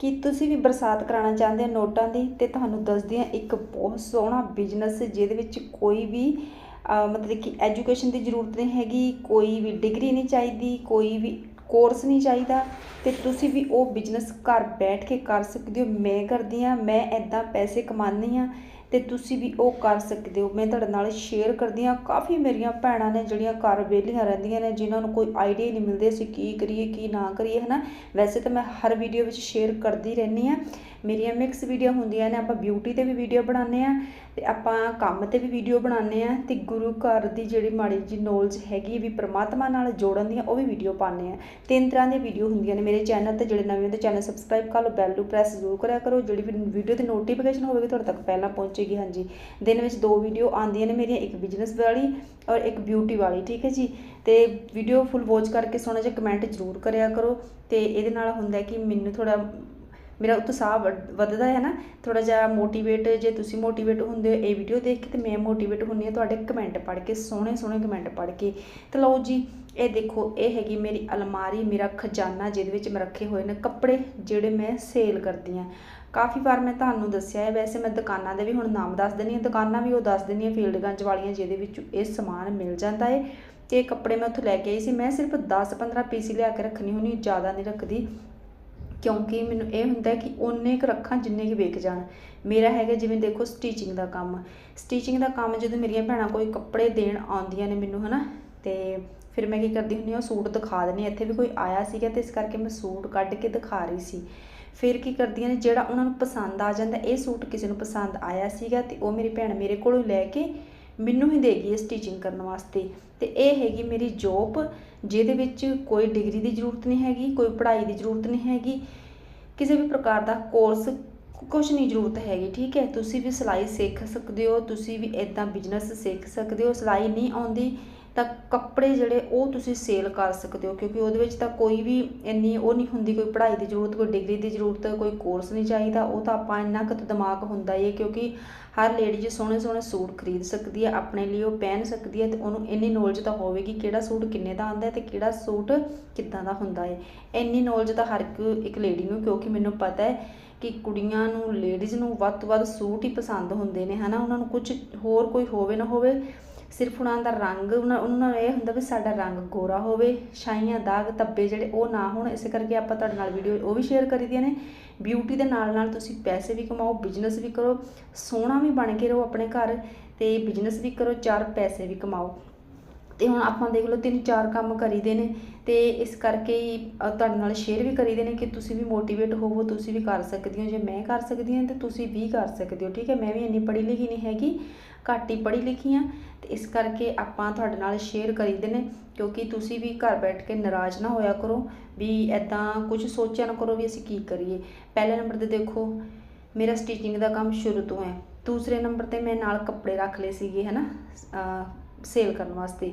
ਕੀ ਤੁਸੀਂ ਵੀ ਬਰਸਾਤ ਕਰਾਉਣਾ ਚਾਹੁੰਦੇ ਹੋ ਨੋਟਾਂ ਦੀ? ਤੇ ਤੁਹਾਨੂੰ ਦੱਸਦੀ ਹਾਂ, ਇੱਕ ਬਹੁਤ ਸੋਹਣਾ ਬਿਜ਼ਨਸ ਜਿਹਦੇ ਵਿੱਚ ਕੋਈ ਵੀ ਮਤਲਬ ਕਿ ਐਜੂਕੇਸ਼ਨ ਦੀ ਜ਼ਰੂਰਤ ਨਹੀਂ ਹੈਗੀ, ਕੋਈ ਵੀ ਡਿਗਰੀ ਨਹੀਂ ਚਾਹੀਦੀ, ਕੋਈ ਵੀ ਕੋਰਸ ਨਹੀਂ ਚਾਹੀਦਾ। ਤੇ ਤੁਸੀਂ ਵੀ ਉਹ ਬਿਜ਼ਨਸ ਘਰ ਬੈਠ ਕੇ ਕਰ ਸਕਦੇ ਹੋ। ਮੈਂ ਕਰਦੀ ਹਾਂ, ਮੈਂ ਐਦਾਂ ਪੈਸੇ ਕਮਾਉਂਦੀ ਹਾਂ ਤੇ ਤੁਸੀਂ ਵੀ ਉਹ ਕਰ ਸਕਦੇ ਹੋ। ਮੈਂ ਤੁਹਾਡੇ ਨਾਲ ਸ਼ੇਅਰ ਕਰਦੀ ਹਾਂ। ਕਾਫੀ ਮੇਰੀਆਂ ਭੈਣਾਂ ਨੇ ਜਿਹੜੀਆਂ ਘਰ ਵਿਹਲੀਆਂ ਰਹਿੰਦੀਆਂ ਨੇ, ਜਿਨ੍ਹਾਂ ਨੂੰ ਕੋਈ ਆਈਡੀਆ ਹੀ ਨਹੀਂ ਮਿਲਦੇ, ਅਸੀਂ ਕੀ ਕਰੀਏ, ਕੀ ਨਾ ਕਰੀਏ, ਹਨਾ? ਵੈਸੇ ਤਾਂ ਮੈਂ ਹਰ ਵੀਡੀਓ ਵਿੱਚ ਸ਼ੇਅਰ ਕਰਦੀ ਰਹਿੰਦੀ ਹਾਂ। ਮੇਰੀਆਂ ਮਿਕਸ ਵੀਡੀਓ ਹੁੰਦੀਆਂ ਨੇ, ਆਪਾਂ ਬਿਊਟੀ ਤੇ ਵੀ ਵੀਡੀਓ ਬਣਾਉਂਦੇ ਆ ਤੇ ਆਪਾਂ ਕੰਮ ਤੇ ਵੀ ਵੀਡੀਓ ਬਣਾਉਂਦੇ ਆ ਤੇ ਗੁਰੂ ਘਰ ਦੀ ਜਿਹੜੀ ਮਾੜੀ ਜੀ ਨੌਲੇਜ ਹੈਗੀ ਵੀ ਪ੍ਰਮਾਤਮਾ ਨਾਲ ਜੋੜਨ ਦੀਆਂ ਉਹ ਵੀ ਵੀਡੀਓ ਪਾਉਂਦੇ ਆ ਤਿੰਨ ਤਰ੍ਹਾਂ ਦੀਆਂ ਵੀਡੀਓ ਹੁੰਦੀਆਂ ਨੇ ਮੇਰੇ ਚੈਨਲ ਤੇ, ਜਿਹੜੇ ਨਵੇਂ ਹੁੰਦੇ ਚੈਨਲ ਸਬਸਕ੍ਰਾਈਬ ਕਰ ਲਓ ਬੈਲ ਨੂੰ ਪ੍ਰੈਸ ਜ਼ਰੂਰ ਕਰਿਆ ਕਰੋ, ਜਿਹੜੀ ਵੀ ਵੀਡੀਓ ਦੀ ਨੋਟੀਫਿਕੇਸ਼ਨ ਹੋਵੇਗੀ ਤੁਹਾਡੇ ਤੱਕ ਪਹਿਲਾਂ ਪਹੁੰਚੇਗੀ, ਹਾਂਜੀ। ਦਿਨ ਵਿੱਚ ਦੋ ਵੀਡੀਓ ਆਉਂਦੀਆਂ ਨੇ ਮੇਰੀਆਂ, ਇੱਕ ਬਿਜ਼ਨਸ ਵਾਲੀ ਔਰ ਇੱਕ ਬਿਊਟੀ ਵਾਲੀ, ਠੀਕ ਹੈ ਜੀ? ਤੇ ਵੀਡੀਓ ਫੁੱਲ ਵਾਚ ਕਰਕੇ ਸੋਹਣਾ ਜਿਹਾ ਕਮੈਂਟ ਜ਼ਰੂਰ ਕਰਿਆ ਕਰੋ ਤੇ ਇਹਦੇ ਨਾਲ ਹੁੰਦਾ ਕਿ ਮੈਨੂੰ ਥੋੜਾ ਮੇਰਾ ਉਤਸ਼ਾਹ ਵੱਧ- ਵੱਧਦਾ ਹੈ ਨਾ ਥੋੜਾ ਜਿਹਾ ਮੋਟੀਵੇਟ ਜੇ ਤੁਸੀਂ ਮੋਟੀਵੇਟ ਹੁੰਦੇ ਹੋ ਇਹ ਵੀਡੀਓ ਦੇਖ ਕੇ ਤੇ ਮੈਂ ਮੋਟੀਵੇਟ ਹੁੰਨੀ ਹਾਂ ਤੁਹਾਡੇ ਕਮੈਂਟ ਪੜ੍ਹ ਕੇ, ਸੋਹਣੇ ਸੋਹਣੇ ਕਮੈਂਟ ਪੜ੍ਹ ਕੇ। ਤੇ ਲਓ ਜੀ, ਇਹ ਦੇਖੋ, ਇਹ ਹੈਗੀ ਮੇਰੀ ਅਲਮਾਰੀ, ਮੇਰਾ ਖਜ਼ਾਨਾ ਜਿਹਦੇ ਵਿੱਚ ਮੈਂ ਰੱਖੇ ਹੋਏ ਨੇ ਕੱਪੜੇ ਜਿਹੜੇ ਮੈਂ ਸੇਲ ਕਰਦੀ ਹਾਂ। ਕਾਫੀ ਵਾਰ ਮੈਂ ਤੁਹਾਨੂੰ ਦੱਸਿਆ ਹੈ, ਵੈਸੇ ਮੈਂ ਦੁਕਾਨਾਂ ਦੇ ਵੀ ਹੁਣ ਨਾਮ ਦੱਸ ਦਿੰਦੀ ਹਾਂ, ਦੁਕਾਨਾਂ ਵੀ ਉਹ ਦੱਸ ਦਿੰਦੀ ਹਾਂ ਫੀਲਡਗੰਜ ਵਾਲੀਆਂ ਜਿਹਦੇ ਵਿੱਚ ਇਹ ਸਮਾਨ ਮਿਲ ਜਾਂਦਾ ਹੈ। ਤੇ ਇਹ ਕੱਪੜੇ ਮੈਂ ਉੱਥੋਂ ਲੈ ਕੇ ਆਈ ਸੀ, ਮੈਂ ਸਿਰਫ 10-15 ਪੀਸ ਹੀ ਲਿਆ ਕੇ ਰੱਖਣੀ ਹੁੰਦੀ, ਜ਼ਿਆਦਾ ਨਹੀਂ ਰੱਖਦੀ। ਕਿਉਂਕਿ ਮੈਨੂੰ ਇਹ ਹੁੰਦਾ ਕਿ ਓਨੇ ਕੁ ਰੱਖਾਂ ਜਿੰਨੇ ਕਿ ਵਿਕ ਜਾਣ। ਮੇਰਾ ਹੈਗਾ ਜਿਵੇਂ ਦੇਖੋ ਸਟੀਚਿੰਗ ਦਾ ਕੰਮ। ਸਟੀਚਿੰਗ ਦਾ ਕੰਮ ਜਦੋਂ ਮੇਰੀਆਂ ਭੈਣਾਂ ਕੋਈ ਕੱਪੜੇ ਦੇਣ ਆਉਂਦੀਆਂ ਨੇ ਮੈਨੂੰ, ਹਨਾ, ਤੇ ਫਿਰ ਮੈਂ ਕੀ ਕਰਦੀ ਹੁੰਦੀ ਹਾਂ, ਉਹ ਸੂਟ ਦਿਖਾ ਦਿੰਦੀ ਹਾਂ। ਇੱਥੇ ਵੀ ਕੋਈ ਆਇਆ ਸੀਗਾ ਤੇ ਇਸ ਕਰਕੇ ਮੈਂ ਸੂਟ ਕੱਢ ਕੇ ਦਿਖਾ ਰਹੀ ਸੀ। ਫਿਰ ਕੀ ਕਰਦੀਆਂ ਨੇ, ਜਿਹੜਾ ਉਹਨਾਂ ਨੂੰ ਪਸੰਦ ਆ ਜਾਂਦਾ, ਇਹ ਸੂਟ ਕਿਸੇ ਨੂੰ ਪਸੰਦ ਆਇਆ ਸੀਗਾ ਤੇ ਉਹ ਮੇਰੀ ਭੈਣ ਮੇਰੇ ਕੋਲੋਂ ਲੈ ਕੇ ਮੈਨੂੰ ਹੀ ਦੇਗੀ ਇਹ ਸਟਿਚਿੰਗ ਕਰਨ ਵਾਸਤੇ। ਤੇ ਇਹ ਹੈਗੀ ਮੇਰੀ ਜੋਬ ਜਿਹਦੇ ਵਿੱਚ ਕੋਈ ਡਿਗਰੀ ਦੀ ਜ਼ਰੂਰਤ ਨਹੀਂ ਹੈਗੀ, ਕੋਈ ਪੜ੍ਹਾਈ ਦੀ ਜ਼ਰੂਰਤ ਨਹੀਂ ਹੈਗੀ, ਕਿਸੇ ਵੀ ਪ੍ਰਕਾਰ ਦਾ ਕੋਰਸ ਕੁਝ ਨਹੀਂ ਜ਼ਰੂਰਤ ਹੈਗੀ, ਠੀਕ ਹੈ? ਤੁਸੀਂ ਵੀ ਸਿਲਾਈ ਸਿੱਖ ਸਕਦੇ ਹੋ, ਤੁਸੀਂ ਵੀ ਇਦਾਂ ਬਿਜ਼ਨਸ ਸਿੱਖ ਸਕਦੇ ਹੋ, ਸਿਲਾਈ ਨਹੀਂ ਆਉਂਦੀ। ਤਾਂ ਕੱਪੜੇ ਜਿਹੜੇ ਉਹ ਤੁਸੀਂ ਸੇਲ ਕਰ ਸਕਦੇ ਹੋ, ਕਿਉਂਕਿ ਉਹਦੇ ਵਿੱਚ ਤਾਂ ਕੋਈ ਵੀ ਇੰਨੀ ਉਹ ਨਹੀਂ ਹੁੰਦੀ, ਕੋਈ ਪੜ੍ਹਾਈ ਦੀ ਜ਼ਰੂਰਤ, ਕੋਈ ਡਿਗਰੀ ਦੀ ਜ਼ਰੂਰਤ, ਕੋਈ ਕੋਰਸ ਨਹੀਂ ਚਾਹੀਦਾ, ਉਹ ਤਾਂ ਆਪਾਂ ਇੰਨਾ ਕੁ ਦਿਮਾਗ ਹੁੰਦਾ ਹੀ ਹੈ, ਕਿਉਂਕਿ ਹਰ ਲੇਡੀ ਜੇ ਸੋਹਣੇ ਸੋਹਣੇ ਸੂਟ ਖਰੀਦ ਸਕਦੀ ਹੈ, ਆਪਣੇ ਲਈ ਉਹ ਪਹਿਨ ਸਕਦੀ ਹੈ ਤੇ ਉਹਨੂੰ ਇੰਨੀ ਨੌਲੇਜ ਤਾਂ ਹੋਵੇਗੀ ਕਿਹੜਾ ਸੂਟ ਕਿੰਨੇ ਦਾ ਆਉਂਦਾ ਹੈ ਤੇ ਕਿਹੜਾ ਸੂਟ ਕਿੱਦਾਂ ਦਾ ਹੁੰਦਾ ਹੈ। ਇੰਨੀ ਨੌਲੇਜ ਤਾਂ ਹਰ ਇੱਕ ਇੱਕ ਲੇਡੀ ਨੂੰ, ਕਿਉਂਕਿ ਮੈਨੂੰ ਪਤਾ ਹੈ ਕਿ ਕੁੜੀਆਂ ਨੂੰ ਲੇਡੀਜ਼ ਨੂੰ ਵੱਧ ਤੋਂ ਵੱਧ ਸੂਟ ਹੀ ਪਸੰਦ ਹੁੰਦੇ ਨੇ, ਹਨਾ? ਉਹਨਾਂ ਨੂੰ ਕੁਝ ਹੋਰ ਕੋਈ ਹੋਵੇ ਨਾ ਹੋਵੇ ਸਿਰਫ ਉਹਨਾਂ ਦਾ ਰੰਗ, ਉਹਨਾਂ ਉਹਨਾਂ ਨੂੰ ਇਹ ਹੁੰਦਾ ਵੀ ਸਾਡਾ ਰੰਗ ਗੋਰਾ ਹੋਵੇ ਛਾਈਆਂ ਦਾਗ, ਧੱਬੇ ਜਿਹੜੇ ਉਹ ਨਾ ਹੋਣ, ਇਸੇ ਕਰਕੇ ਆਪਾਂ ਤੁਹਾਡੇ ਨਾਲ ਵੀਡੀਓ ਉਹ ਵੀ ਸ਼ੇਅਰ ਕਰੀ ਦੀਆਂ ਨੇ। ਬਿਊਟੀ ਦੇ ਨਾਲ ਨਾਲ ਤੁਸੀਂ ਪੈਸੇ ਵੀ ਕਮਾਓ ਬਿਜ਼ਨਸ ਵੀ ਕਰੋ, ਸੋਹਣਾ ਵੀ ਬਣ ਕੇ ਰਹੋ ਆਪਣੇ ਘਰ ਤੇ ਬਿਜ਼ਨਸ ਵੀ ਕਰੋ, ਚਾਰ ਪੈਸੇ ਵੀ ਕਮਾਓ। ਤੇ ਹੁਣ ਆਪਾਂ ਦੇਖ ਲਓ ਤਿੰਨ ਚਾਰ ਕੰਮ ਕਰੀਦੇ ਨੇ ਤੇ ਇਸ ਕਰਕੇ ਹੀ ਤੁਹਾਡੇ ਨਾਲ ਸ਼ੇਅਰ ਵੀ ਕਰੀਦੇ ਨੇ ਕਿ ਤੁਸੀਂ ਵੀ ਮੋਟੀਵੇਟ ਹੋਵੋ, ਤੁਸੀਂ ਵੀ ਕਰ ਸਕਦੇ ਹੋ, ਜੇ ਮੈਂ ਕਰ ਸਕਦੀ ਹਾਂ ਤੇ ਤੁਸੀਂ ਵੀ ਕਰ ਸਕਦੇ ਹੋ, ਠੀਕ ਹੈ? ਮੈਂ ਵੀ ਇੰਨੀ ਪੜ੍ਹੀ ਲਿਖੀ ਨਹੀਂ ਹੈਗੀ। ਘੱਟ ਹੀ ਪੜ੍ਹੀ ਲਿਖੀ ਹਾਂ ਤੇ ਇਸ ਕਰਕੇ ਆਪਾਂ ਤੁਹਾਡੇ ਨਾਲ ਸ਼ੇਅਰ ਕਰੀਦੇ ਨੇ, ਕਿਉਂਕਿ ਤੁਸੀਂ ਵੀ ਘਰ ਬੈਠ ਕੇ ਨਾਰਾਜ਼ ਨਾ ਹੋਇਆ ਕਰੋ, ਵੀ ਐਦਾਂ ਕੁਝ ਸੋਚਿਆ ਨਾ ਕਰੋ ਵੀ ਅਸੀਂ ਕੀ ਕਰੀਏ। ਪਹਿਲੇ ਨੰਬਰ ਤੇ ਦੇਖੋ, ਮੇਰਾ ਸਟਿਚਿੰਗ ਦਾ ਕੰਮ ਸ਼ੁਰੂ ਤੋਂ ਹੈ। ਦੂਸਰੇ ਨੰਬਰ ਤੇ ਮੈਂ ਨਾਲ ਕੱਪੜੇ ਰੱਖ ਲਏ ਸੀਗੇ, ਹਨਾ ਸੇਲ ਕਰਨ ਵਾਸਤੇ।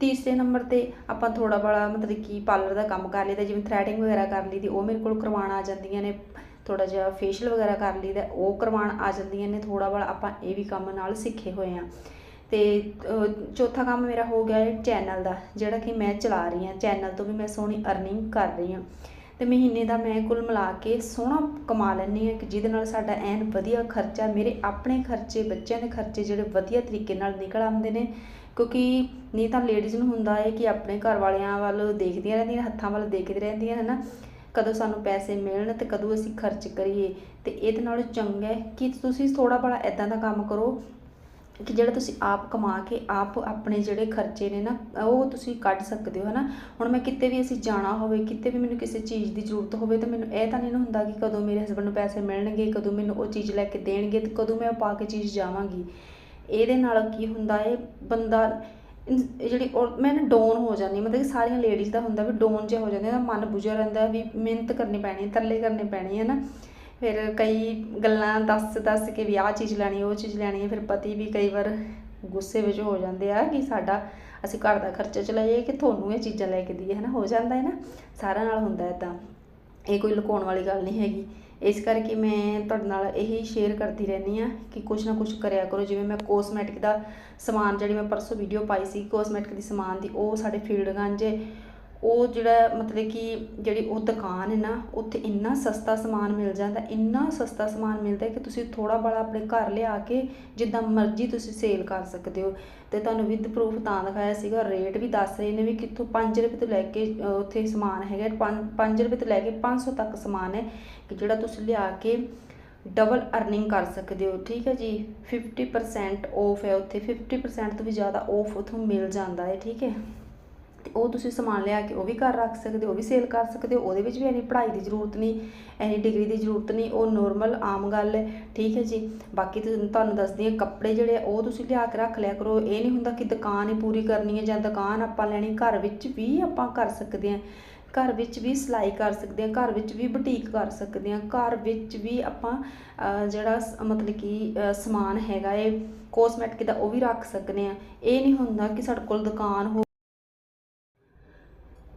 ਤੀਸਰੇ ਨੰਬਰ ਤੇ ਆਪਾਂ ਥੋੜਾ ਬੜਾ ਮਤਲਬ ਕਿ ਪਾਰਲਰ ਦਾ ਕੰਮ ਕਰ ਲਈਦਾ, ਜਿਵੇਂ ਥ੍ਰੈਡਿੰਗ ਵਗੈਰਾ ਕਰ ਲਈਦੀ ਉਹ ਮੇਰੇ ਕੋਲ ਕਰਵਾਉਣ ਆ ਜਾਂਦੀਆਂ ਨੇ। ਥੋੜਾ ਜਿਹਾ ਫੇਸ਼ੀਅਲ ਵਗੈਰਾ ਕਰ ਲਈਦਾ ਉਹ ਕਰਵਾਉਣ ਆ ਜਾਂਦੀਆਂ ਨੇ ਥੋੜਾ ਬੜਾ ਆਪਾਂ ਇਹ ਵੀ ਕੰਮ ਨਾਲ ਸਿੱਖੇ ਹੋਏ ਆ ਤੇ ਚੌਥਾ ਕੰਮ ਮੇਰਾ ਹੋ ਗਿਆ ਹੈ ਚੈਨਲ ਦਾ, ਜਿਹੜਾ ਕਿ ਮੈਂ ਚਲਾ ਰਹੀ ਹਾਂ। ਚੈਨਲ ਤੋਂ ਵੀ ਮੈਂ ਸੋਹਣੀ ਅਰਨਿੰਗ ਕਰ ਰਹੀ ਹਾਂ। ਤੇ ਮਹੀਨੇ ਦਾ ਮੈਂ ਕੁੱਲ ਮਿਲਾ ਕੇ ਸੋਹਣਾ ਕਮਾ ਲੈਂਦੀ ਹਾਂ ਕਿ ਜਿਹਦੇ ਨਾਲ ਸਾਡਾ ਐਨ ਵਧੀਆ ਖਰਚਾ, ਮੇਰੇ ਆਪਣੇ ਖਰਚੇ, ਬੱਚਿਆਂ ਦੇ ਖਰਚੇ ਜਿਹੜੇ ਵਧੀਆ ਤਰੀਕੇ ਨਾਲ ਨਿਕਲ ਆਉਂਦੇ ਨੇ। ਕਿਉਂਕਿ ਨਹੀਂ ਤਾਂ ਲੇਡੀਜ਼ ਨੂੰ ਹੁੰਦਾ ਹੈ ਕਿ ਆਪਣੇ ਘਰ ਵਾਲਿਆਂ ਵੱਲ ਦੇਖਦੀਆਂ ਰਹਿੰਦੀਆਂ, ਹੱਥਾਂ ਵੱਲ ਦੇਖਦੀ ਰਹਿੰਦੀਆਂ, ਹਨਾ? ਕਦੋਂ ਸਾਨੂੰ ਪੈਸੇ ਮਿਲਣ ਤੇ ਕਦੋਂ ਅਸੀਂ ਖਰਚ ਕਰੀਏ, ਤੇ ਇਹਦੇ ਨਾਲੋਂ ਚੰਗਾ ਹੈ ਕਿ ਤੁਸੀਂ ਥੋੜਾ ਬੜਾ ਇਦਾਂ ਦਾ ਕੰਮ ਕਰੋ ਕਿ ਜਿਹੜਾ ਤੁਸੀਂ ਆਪ ਕਮਾ ਕੇ ਆਪ ਆਪਣੇ ਜਿਹੜੇ ਖਰਚੇ ਨੇ ਨਾ, ਉਹ ਤੁਸੀਂ ਕੱਢ ਸਕਦੇ ਹੋ, ਹਨਾ? ਹੁਣ ਮੈਂ ਕਿਤੇ ਵੀ ਅਸੀਂ ਜਾਣਾ ਹੋਵੇ, ਕਿਤੇ ਵੀ ਮੈਨੂੰ ਕਿਸੇ ਚੀਜ਼ ਦੀ ਜ਼ਰੂਰਤ ਹੋਵੇ, ਤਾਂ ਮੈਨੂੰ ਇਹ ਤਾਂ ਨਹੀਂ ਨਾ ਹੁੰਦਾ ਕਿ ਕਦੋਂ ਮੇਰੇ ਹਸਬੰਡ ਨੂੰ ਪੈਸੇ ਮਿਲਣਗੇ, ਕਦੋਂ ਮੈਨੂੰ ਉਹ ਚੀਜ਼ ਲੈ ਕੇ ਦੇਣਗੇ ਤੇ ਕਦੋਂ ਮੈਂ ਉਹ ਪਾ ਕੇ ਚੀਜ਼ ਜਾਵਾਂਗੀ। ਇਹਦੇ ਨਾਲ ਕੀ ਹੁੰਦਾ ਹੈ, ਬੰਦਾ ਜਿਹੜੀ ਔਰ, ਮੈਂ ਨਾ ਡਾਊਨ ਹੋ ਜਾਂਦੀ ਮਤਲਬ ਕਿ ਸਾਰੀਆਂ ਲੇਡੀਜ਼ ਦਾ ਹੁੰਦਾ ਵੀ ਡਾਊਨ ਜਿਹਾ ਹੋ ਜਾਂਦੇ ਦਾ ਮਨ ਬੁਝਿਆ ਰਹਿੰਦਾ ਵੀ ਮਿਹਨਤ ਕਰਨੀ ਪੈਣੀ ਤਰਲੇ ਕਰਨੇ ਪੈਣੇ ਹੈ ਨਾ। ਫਿਰ ਕਈ ਗੱਲਾਂ ਦੱਸ ਦੱਸ ਕੇ ਵੀ ਆਹ ਚੀਜ਼ ਲੈਣੀ, ਉਹ ਚੀਜ਼ ਲੈਣੀ ਹੈ, ਫਿਰ ਪਤੀ ਵੀ ਕਈ ਵਾਰ ਗੁੱਸੇ ਵਿੱਚ ਹੋ ਜਾਂਦੇ ਆ ਕਿ ਸਾਡਾ, ਅਸੀਂ ਘਰ ਦਾ ਖਰਚਾ ਚਲਾਈਏ ਕਿ ਤੁਹਾਨੂੰ ਇਹ ਚੀਜ਼ਾਂ ਲੈ ਕੇ ਦਈਏ, ਹੈ ਨਾ। ਹੋ ਜਾਂਦਾ ਹੈ ਨਾ, ਸਾਰਿਆਂ ਨਾਲ ਹੁੰਦਾ ਇਦਾਂ ਇਹ ਕੋਈ ਲੁਕਾਉਣ ਵਾਲੀ ਗੱਲ ਨਹੀਂ ਹੈਗੀ। ਇਸ ਕਰਕੇ ਮੈਂ ਤੁਹਾਡੇ ਨਾਲ ਇਹੀ ਸ਼ੇਅਰ ਕਰਦੀ ਰਹਿੰਦੀ ਆ ਕਿ ਕੁਛ ਨਾ ਕੁਛ ਕਰਿਆ ਕਰੋ। ਜਿਵੇਂ ਮੈਂ ਕੋਸਮੈਟਿਕ ਦਾ ਸਮਾਨ ਜਿਹੜੀ ਮੈਂ ਪਰਸੋਂ ਵੀਡੀਓ ਪਾਈ ਸੀ ਕੋਸਮੈਟਿਕ ਦੀ ਸਮਾਨ ਦੀ, ਉਹ ਸਾਡੇ ਫੀਲਡ ਗੰਜ ਉਹ ਜਿਹੜਾ ਮਤਲਬ ਕਿ ਜਿਹੜੀ ਉਹ ਦੁਕਾਨ ਹੈ ਨਾ, ਉੱਥੇ ਇੰਨਾ ਸਸਤਾ ਸਮਾਨ ਮਿਲ ਜਾਂਦਾ, ਇੰਨਾ ਸਸਤਾ ਸਮਾਨ ਮਿਲਦਾ ਕਿ ਤੁਸੀਂ ਥੋੜ੍ਹਾ ਬੜਾ ਆਪਣੇ ਘਰ ਲਿਆ ਕੇ ਜਿੱਦਾਂ ਮਰਜ਼ੀ ਤੁਸੀਂ ਸੇਲ ਕਰ ਸਕਦੇ ਹੋ। ਅਤੇ ਤੁਹਾਨੂੰ ਵਿਦ ਪਰੂਫ ਤਾਂ ਦਿਖਾਇਆ ਸੀਗਾ, ਰੇਟ ਵੀ ਦੱਸ ਰਹੇ ਨੇ ਵੀ ਕਿੱਥੋਂ ਪੰਜ ਰੁਪਏ ਤੋਂ ਲੈ ਕੇ ਉੱਥੇ ਸਮਾਨ ਹੈਗਾ, ਪੰਜ ਪੰਜ ਰੁਪਏ ਤੋਂ ਲੈ ਕੇ ਪੰਜ ਸੌ ਤੱਕ ਸਮਾਨ ਹੈ ਕਿ ਜਿਹੜਾ ਤੁਸੀਂ ਲਿਆ ਕੇ ਡਬਲ ਅਰਨਿੰਗ ਕਰ ਸਕਦੇ ਹੋ, ਠੀਕ ਹੈ ਜੀ? 50% ਆਫ ਹੈ ਉੱਥੇ 50% ਤੋਂ ਵੀ ਜ਼ਿਆਦਾ ਆਫ ਉੱਥੋਂ ਮਿਲ ਜਾਂਦਾ ਹੈ, ਠੀਕ ਹੈ? ਤੇ ਉਹ ਤੁਸੀਂ ਸਮਾਨ ਲਿਆ ਕੇ ਉਹ ਵੀ ਘਰ ਰੱਖ ਸਕਦੇ ਹੋ ਉਹ ਵੀ ਸੇਲ ਕਰ ਸਕਦੇ ਹੋ ਉਹਦੇ ਵਿੱਚ ਵੀ ਐਨੀ ਪੜ੍ਹਾਈ ਦੀ ਜ਼ਰੂਰਤ ਨਹੀਂ, ਐਨੀ ਡਿਗਰੀ ਦੀ ਜ਼ਰੂਰਤ ਨਹੀਂ, ਉਹ ਨੋਰਮਲ ਆਮ ਗੱਲ ਹੈ, ਠੀਕ ਹੈ ਜੀ। ਬਾਕੀ ਤੁਹਾਨੂੰ ਦੱਸਦੀ ਹਾਂ, ਕੱਪੜੇ ਜਿਹੜੇ ਆ, ਉਹ ਤੁਸੀਂ ਲਿਆ ਕੇ ਰੱਖ ਲਿਆ ਕਰੋ। ਇਹ ਨਹੀਂ ਹੁੰਦਾ ਕਿ ਦੁਕਾਨ ਹੀ ਪੂਰੀ ਕਰਨੀ ਹੈ ਜਾਂ ਦੁਕਾਨ ਆਪਾਂ ਲੈਣੀ, ਘਰ ਵਿੱਚ ਵੀ ਆਪਾਂ ਕਰ ਸਕਦੇ ਹਾਂ। ਘਰ ਵਿੱਚ ਵੀ ਸਿਲਾਈ ਕਰ ਸਕਦੇ ਹਾਂ, ਘਰ ਵਿੱਚ ਵੀ ਬੁਟੀਕ ਕਰ ਸਕਦੇ ਹਾਂ, ਘਰ ਵਿੱਚ ਵੀ ਆਪਾਂ ਜਿਹੜਾ ਸ- ਮਤਲਬ ਕਿ ਸਮਾਨ ਹੈਗਾ ਏ ਕੋਸਮੈਟਿਕ ਦਾ ਉਹ ਵੀ ਰੱਖ ਸਕਦੇ ਹਾਂ। ਇਹ ਨਹੀਂ ਹੁੰਦਾ ਕਿ ਸਾਡੇ ਕੋਲ ਦੁਕਾਨ ਹੋ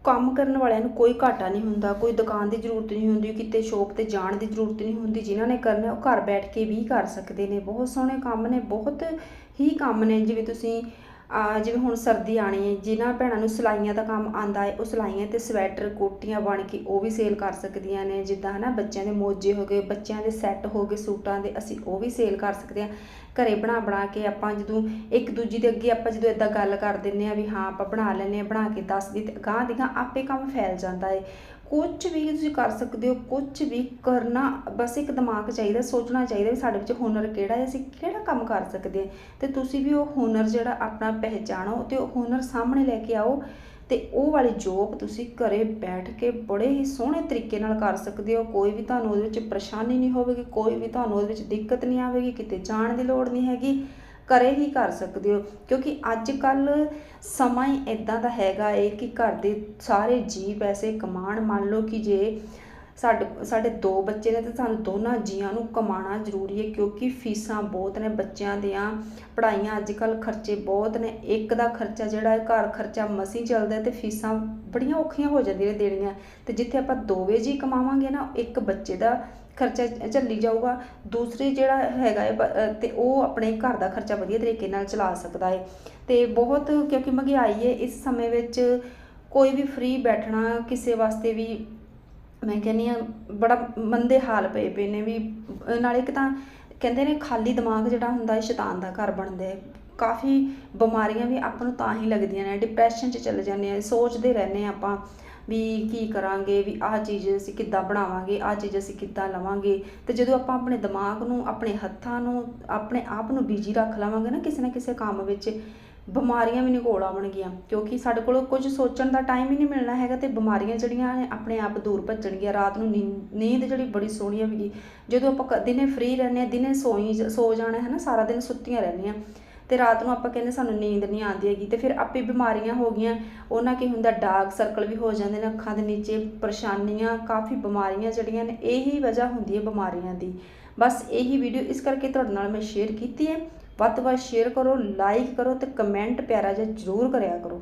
ਕੰਮ ਕਰਨ ਵਾਲਿਆਂ ਨੂੰ ਕੋਈ ਘਾਟਾ ਨਹੀਂ ਹੁੰਦਾ, ਕੋਈ ਦੁਕਾਨ ਦੀ ਜ਼ਰੂਰਤ ਨਹੀਂ ਹੁੰਦੀ, ਕਿਤੇ ਸ਼ੋਪ ਤੇ ਜਾਣ ਦੀ ਜ਼ਰੂਰਤ ਨਹੀਂ ਹੁੰਦੀ, ਜਿਨ੍ਹਾਂ ਨੇ ਕਰਨਾ, ਉਹ ਘਰ ਬੈਠ ਕੇ ਵੀ ਕਰ ਸਕਦੇ ਨੇ। ਬਹੁਤ ਸੋਹਣੇ ਕੰਮ ਨੇ, ਬਹੁਤ ਹੀ ਕੰਮ ਨੇ। ਜਿਵੇਂ ਤੁਸੀਂ ਜਿਵੇਂ ਹੁਣ ਸਰਦੀ ਆਣੀ ਹੈ, ਜਿਨ੍ਹਾਂ ਭੈਣਾਂ ਨੂੰ ਸਿਲਾਈਆਂ ਦਾ ਕੰਮ ਆਉਂਦਾ ਹੈ, ਉਹ ਸਿਲਾਈਆਂ ਤੇ ਸਵੈਟਰ, ਕੋਟੀਆਂ ਬਣ ਕੇ ਉਹ ਵੀ ਸੇਲ ਕਰ ਸਕਦੀਆਂ ਨੇ, ਜਿੱਦਾਂ ਹੈ ਨਾ ਬੱਚਿਆਂ ਦੇ ਮੋਜੇ ਹੋ ਗਏ, ਬੱਚਿਆਂ ਦੇ ਸੈੱਟ ਹੋ ਗਏ, ਸੂਟਾਂ ਦੇ, ਅਸੀਂ ਉਹ ਵੀ ਸੇਲ ਕਰ ਸਕਦੇ ਹਾਂ। ਘਰੇ ਬਣਾ ਬਣਾ ਕੇ ਆਪਾਂ ਜਦੋਂ ਇੱਕ ਦੂਜੀ ਦੇ ਅੱਗੇ ਆਪਾਂ ਜਦੋਂ ਇਦਾਂ ਗੱਲ ਕਰ ਦਿੰਨੇ ਆ ਵੀ ਹਾਂ ਆਪਾਂ ਬਣਾ ਲੈਨੇ ਆ ਬਣਾ ਕੇ ਦੱਸ ਦੀ ਤੇ ਗਾਂ ਦੀ ਗਾਂ ਆਪੇ ਕੰਮ ਫੈਲ ਜਾਂਦਾ ਹੈ। ਕੁਝ ਵੀ ਤੁਸੀਂ ਕਰ ਸਕਦੇ ਹੋ ਕੁਝ ਵੀ ਕਰਨਾ, ਬਸ ਇੱਕ ਦਿਮਾਗ ਚਾਹੀਦਾ, ਸੋਚਣਾ ਚਾਹੀਦਾ ਵੀ ਸਾਡੇ ਵਿੱਚ ਹੁਨਰ ਕਿਹੜਾ ਹੈ, ਅਸੀਂ ਕਿਹੜਾ ਕੰਮ ਕਰ ਸਕਦੇ ਹਾਂ। ਤੇ ਤੁਸੀਂ ਵੀ ਉਹ ਹੁਨਰ ਜਿਹੜਾ ਆਪਣਾ ਪਹਿਚਾਣੋ ਤੇ ਉਹ ਹੁਨਰ ਸਾਹਮਣੇ ਲੈ ਕੇ ਆਓ ਤੇ ਉਹ ਵਾਲੀ ਜੋਬ ਤੁਸੀਂ ਘਰੇ ਬੈਠ ਕੇ ਬੜੇ ਹੀ ਸੋਹਣੇ ਤਰੀਕੇ ਨਾਲ ਕਰ ਸਕਦੇ ਹੋ। ਕੋਈ ਵੀ ਤੁਹਾਨੂੰ ਉਹਦੇ ਵਿੱਚ ਪਰੇਸ਼ਾਨੀ ਨਹੀਂ ਹੋਵੇਗੀ, ਕੋਈ ਵੀ ਤੁਹਾਨੂੰ ਉਹਦੇ ਵਿੱਚ ਦਿੱਕਤ ਨਹੀਂ ਆਵੇਗੀ, ਕਿਤੇ ਜਾਣ ਦੀ ਲੋੜ ਨਹੀਂ ਹੈਗੀ। ਘਰੇ ਹੀ ਕਰ ਸਕਦੇ ਹੋ। ਕਿਉਂਕਿ ਅੱਜ ਕੱਲ੍ਹ ਸਮਾਂ ਹੀ ਇੱਦਾਂ ਦਾ ਹੈਗਾ ਏ ਕਿ ਘਰ ਦੇ ਸਾਰੇ ਜੀਅ ਪੈਸੇ ਕਮਾਉਣ। ਮੰਨ ਲਓ ਕਿ ਜੇ ਸਾਡੇ ਸਾਡੇ ਦੋ ਬੱਚੇ ਨੇ ਤਾਂ ਸਾਨੂੰ ਦੋਨਾਂ ਜੀਆਂ ਨੂੰ ਕਮਾਉਣਾ ਜ਼ਰੂਰੀ ਹੈ ਕਿਉਂਕਿ ਫੀਸਾਂ ਬਹੁਤ ਨੇ ਬੱਚਿਆਂ ਦੀਆਂ, ਪੜ੍ਹਾਈਆਂ ਅੱਜ ਕੱਲ੍ਹ ਖਰਚੇ ਬਹੁਤ ਨੇ। ਇੱਕ ਦਾ ਖਰਚਾ ਜਿਹੜਾ ਹੈ ਘਰ ਖਰਚਾ ਮਸੀਂ ਚੱਲਦਾ ਹੈ ਤੇ ਫੀਸਾਂ ਬੜੀਆਂ ਔਖੀਆਂ ਹੋ ਜਾਂਦੀਆਂ ਨੇ ਦੇਣੀਆਂ। ਤੇ ਜਿੱਥੇ ਆਪਾਂ ਦੋਵੇਂ ਜੀ ਕਮਾਵਾਂਗੇ ਨਾ, ਇੱਕ ਬੱਚੇ ਦਾ ਖਰਚਾ ਝੱਲੀ ਜਾਊਗਾ। ਦੂਸਰੀ ਜਿਹੜਾ ਹੈਗਾ ਹੈ, ਬ- ਅਹ, ਤੇ ਉਹ ਆਪਣੇ ਘਰ ਦਾ ਖਰਚਾ ਵਧੀਆ ਤਰੀਕੇ ਨਾਲ ਚਲਾ ਸਕਦਾ ਹੈ। ਤੇ ਬਹੁਤ, ਕਿਉਂਕਿ ਮਹਿੰਗਾਈ ਹੈ, ਇਸ ਸਮੇਂ ਵਿੱਚ ਕੋਈ ਵੀ ਫ੍ਰੀ ਬੈਠਣਾ ਕਿਸੇ ਵਾਸਤੇ ਵੀ ਮੈਂ ਕਹਿੰਦੀ ਆ ਬੜਾ ਮੰਦੇ ਹਾਲ ਪਏ ਪਏ ਨੇ ਵੀ ਅਹ ਨਾਲੇ ਇੱਕ ਤਾਂ ਕਹਿੰਦੇ ਨੇ ਖਾਲੀ ਦਿਮਾਗ ਜਿਹੜਾ ਹੁੰਦਾ ਹੈ, ਸ਼ੈਤਾਨ ਦਾ ਘਰ ਬਣਦਾ ਹੈ। ਕਾਫੀ ਬਿਮਾਰੀਆਂ ਵੀ ਆਪਾਂ ਨੂੰ ਤਾਂ ਹੀ ਲੱਗਦੀਆਂ ਨੇ ਡਿਪਰੈਸ਼ਨ 'ਚ ਚਲੇ ਜਾਂਦੇ ਆ ਸੋਚਦੇ ਰਹਿੰਦੇ ਆ ਆਪਾਂ। ਵੀ ਕੀ ਕਰਾਂਗੇ, ਵੀ ਆਹ ਚੀਜ਼ ਅਸੀਂ ਕਿੱਦਾਂ ਬਣਾਵਾਂਗੇ, ਆਹ ਚੀਜ਼ ਅਸੀਂ ਕਿੱਦਾਂ ਲਵਾਂਗੇ। ਤੇ ਜਦੋਂ ਆਪਾਂ ਆਪਣੇ ਦਿਮਾਗ ਨੂੰ, ਆਪਣੇ ਹੱਥਾਂ ਨੂੰ, ਆਪਣੇ ਆਪ ਨੂੰ ਬਿਜ਼ੀ ਰੱਖ ਲਵਾਂਗੇ ਨਾ, ਕਿਸੇ ਨਾ ਕਿਸੇ ਕੰਮ ਵਿੱਚ, ਬਿਮਾਰੀਆਂ ਵੀ ਨਹੀਂ ਆਉਣਗੀਆਂ। ਕਿਉਂਕਿ ਸਾਡੇ ਕੋਲ ਕੁਝ ਸੋਚਣ ਦਾ ਟਾਈਮ ਹੀ ਨਹੀਂ ਮਿਲਣਾ ਹੈਗਾ ਤੇ ਬਿਮਾਰੀਆਂ ਜਿਹੜੀਆਂ ਨੇ, ਆਪਣੇ ਆਪ ਦੂਰ ਭੱਜਣਗੀਆਂ। ਰਾਤ ਨੂੰ ਨੀਂਦ ਨੀਂਦ ਜਿਹੜੀ ਬੜੀ ਸੋਹਣੀ ਆਵੇਗੀ। ਜਦੋਂ ਆਪਾਂ ਕ- ਦਿਨੇ ਫ੍ਰੀ ਰਹਿੰਦੇ ਆ ਦਿਨੇ ਸੋਈ ਜ- ਸੋ ਜਾਣਾ ਹੈ ਨਾ, ਸਾਰਾ ਦਿਨ ਸੁੱਤੀਆਂ ਰਹਿੰਦੀਆਂ। ਤੇ ਰਾਤ ਨੂੰ ਆਪਾਂ ਕਹਿੰਦੇ ਸਾਨੂੰ ਨੀਂਦ ਨਹੀਂ ਆਉਂਦੀ ਹੈਗੀ ਤੇ ਫਿਰ ਆਪੇ ਬਿਮਾਰੀਆਂ ਹੋ ਗਈਆਂ। ਉਹਨਾਂ ਕੀ ਹੁੰਦਾ ਡਾਰਕ ਸਰਕਲ ਵੀ ਹੋ ਜਾਂਦੇ ਨੇ ਅੱਖਾਂ ਦੇ ਨੀਚੇ, ਪਰੇਸ਼ਾਨੀਆਂ, ਕਾਫੀ ਬਿਮਾਰੀਆਂ ਜਿਹੜੀਆਂ ਨੇ, ਇਹੀ ਵਜ੍ਹਾ ਹੁੰਦੀ ਹੈ ਬਿਮਾਰੀਆਂ ਦੀ। ਬਸ ਇਹੀ ਵੀਡੀਓ ਇਸ ਕਰਕੇ ਤੁਹਾਡੇ ਨਾਲ ਮੈਂ ਸ਼ੇਅਰ ਕੀਤੀ ਹੈ। ਵੱਧ ਤੋਂ ਵੱਧ ਸ਼ੇਅਰ ਕਰੋ ਲਾਈਕ ਕਰੋ ਤੇ ਕਮੈਂਟ ਪਿਆਰਾ ਜਿਹਾ ਜ਼ਰੂਰ ਕਰਿਆ ਕਰੋ।